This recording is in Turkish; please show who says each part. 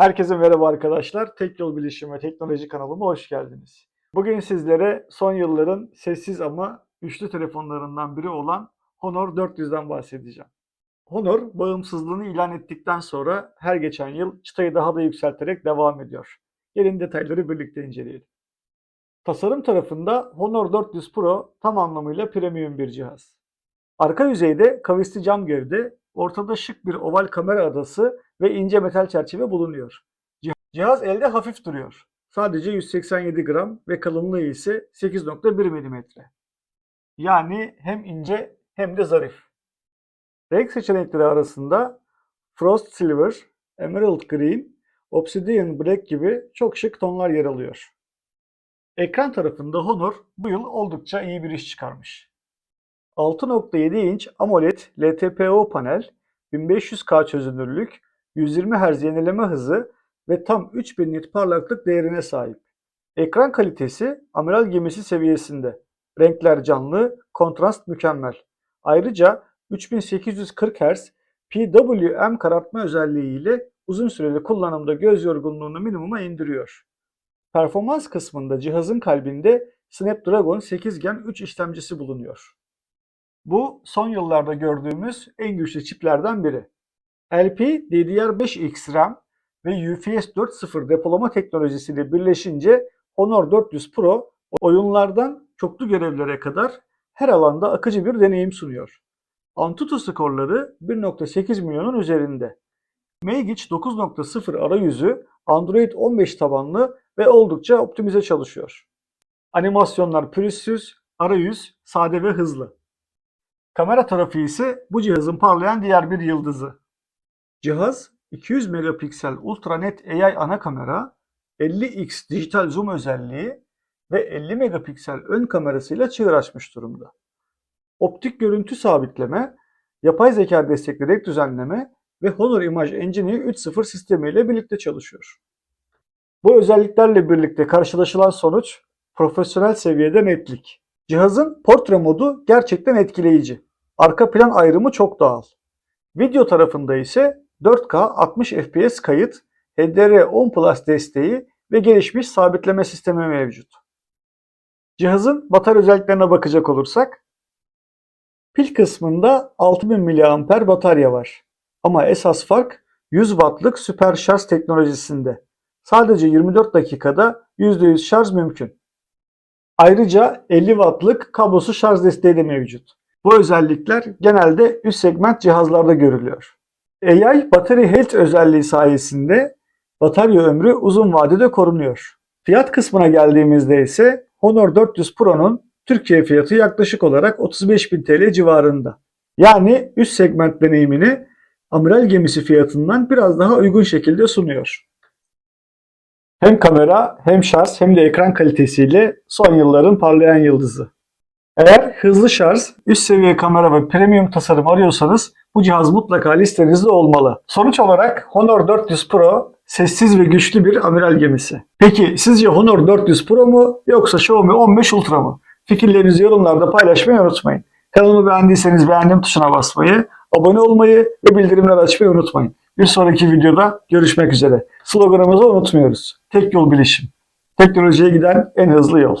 Speaker 1: Herkese merhaba arkadaşlar. Tek Yol Bilişim ve Teknoloji kanalıma hoş geldiniz. Bugün sizlere son yılların sessiz ama güçlü telefonlarından biri olan Honor 400'den bahsedeceğim. Honor bağımsızlığını ilan ettikten sonra her geçen yıl çıtayı daha da yükselterek devam ediyor. Gelin detayları birlikte inceleyelim. Tasarım tarafında Honor 400 Pro tam anlamıyla premium bir cihaz. Arka yüzeyde kavisli cam gövde, ortada şık bir oval kamera adası ve ince metal çerçeve bulunuyor. Cih- Cihaz elde hafif duruyor. Sadece 187 gram ve kalınlığı ise 8.1 mm. Yani hem ince hem de zarif. Renk seçenekleri arasında Frost Silver, Emerald Green, Obsidian Black gibi çok şık tonlar yer alıyor. Ekran tarafında Honor bu yıl oldukça iyi bir iş çıkarmış. 6.7 inç AMOLED LTPO panel, 1500K çözünürlük, 120 Hz yenileme hızı ve tam 3000 nit parlaklık değerine sahip. Ekran kalitesi amiral gemisi seviyesinde. Renkler canlı, kontrast mükemmel. Ayrıca 3840 Hz PWM karartma özelliğiyle uzun süreli kullanımda göz yorgunluğunu minimuma indiriyor. Performans kısmında cihazın kalbinde Snapdragon 8 Gen 3 işlemcisi bulunuyor. Bu son yıllarda gördüğümüz en güçlü çiplerden biri. LP DDR5X RAM ve UFS 4.0 depolama teknolojisiyle birleşince Honor 400 Pro oyunlardan çoklu görevlere kadar her alanda akıcı bir deneyim sunuyor. Antutu skorları 1.8 milyonun üzerinde. Magic 9.0 arayüzü Android 15 tabanlı ve oldukça optimize çalışıyor. Animasyonlar pürüzsüz, arayüz sade ve hızlı. Kamera tarafı ise bu cihazın parlayan diğer bir yıldızı. Cihaz 200 megapiksel ultra net AI ana kamera, 50x dijital zoom özelliği ve 50 megapiksel ön kamerasıyla çığır açmış durumda. Optik görüntü sabitleme, yapay zeka destekli renk düzenleme ve Honor Image Engine 3.0 sistemiyle birlikte çalışıyor. Bu özelliklerle birlikte karşılaşılan sonuç profesyonel seviyede netlik. Cihazın portre modu gerçekten etkileyici. Arka plan ayrımı çok doğal. Video tarafında ise 4K 60 FPS kayıt, HDR10 Plus desteği ve gelişmiş sabitleme sistemi mevcut. Cihazın batarya özelliklerine bakacak olursak, pil kısmında 6000 mAh batarya var. Ama esas fark 100 Watt'lık süper şarj teknolojisinde. Sadece 24 dakikada %100 şarj mümkün. Ayrıca 50 Watt'lık kablosuz şarj desteği de mevcut. Bu özellikler genelde üst segment cihazlarda görülüyor. AI Battery Health özelliği sayesinde batarya ömrü uzun vadede korunuyor. Fiyat kısmına geldiğimizde ise Honor 400 Pro'nun Türkiye fiyatı yaklaşık olarak 35.000 TL civarında. Yani üst segment deneyimini amiral gemisi fiyatından biraz daha uygun şekilde sunuyor. Hem kamera hem şarj hem de ekran kalitesiyle son yılların parlayan yıldızı. Eğer hızlı şarj, üst seviye kamera ve premium tasarım arıyorsanız bu cihaz mutlaka listenizde olmalı. Sonuç olarak Honor 400 Pro sessiz ve güçlü bir amiral gemisi. Peki sizce Honor 400 Pro mu yoksa Xiaomi 15 Ultra mı? Fikirlerinizi yorumlarda paylaşmayı unutmayın. Kanalımı beğendiyseniz beğendim tuşuna basmayı, abone olmayı ve bildirimleri açmayı unutmayın. Bir sonraki videoda görüşmek üzere. Sloganımızı unutmuyoruz. Tek yol bilişim. Teknolojiye giden en hızlı yol.